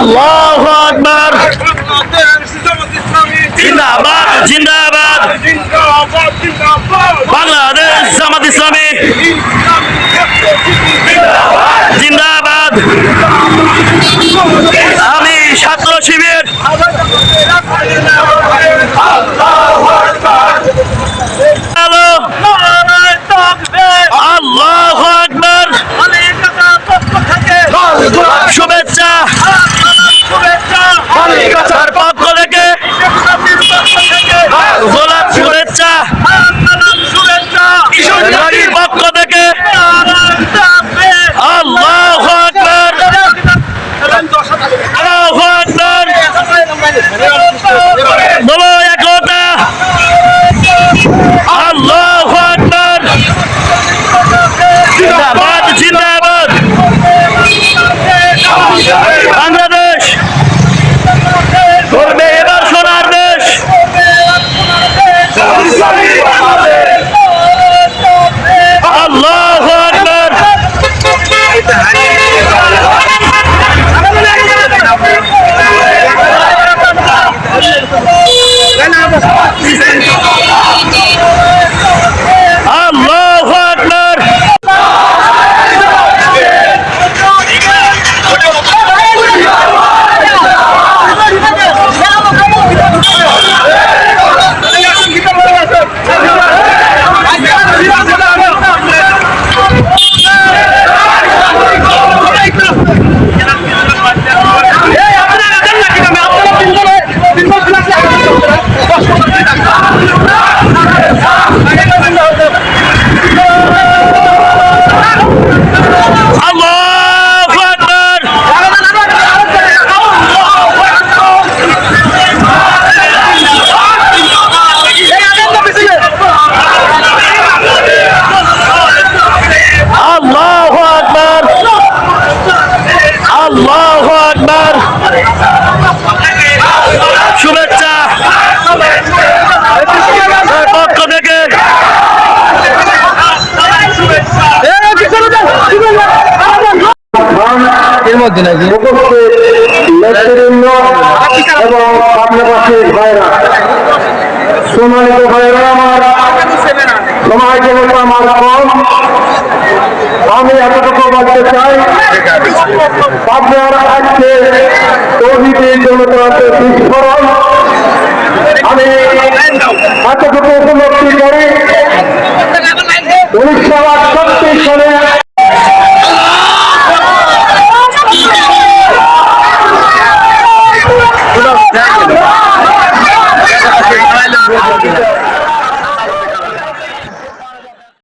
আল্লাহু আকবার। জিন্দাবাদ জিন্দাবাদ। বাংলাদেশ জামাত ইসলামী। জিন্দাবাদ। আমি ছাত্র শিবির। আল্লাহু শুভেচ্ছা। পক্ষ থেকে। এর মধ্যে নাকি? উপস্থিত নেতৃবৃন্দ এবং ভাইরা সম্মানিত ভাইরা আমার সময় যেহেতু আমার কম। আমি এতটুকু বলতে চাই আপনার আজকে তৌহিদি গণতন্ত্রের বিস্ফোরণ আমি এতটুকু উপলব্ধি করি, উনিশশো আটষট্টি সালে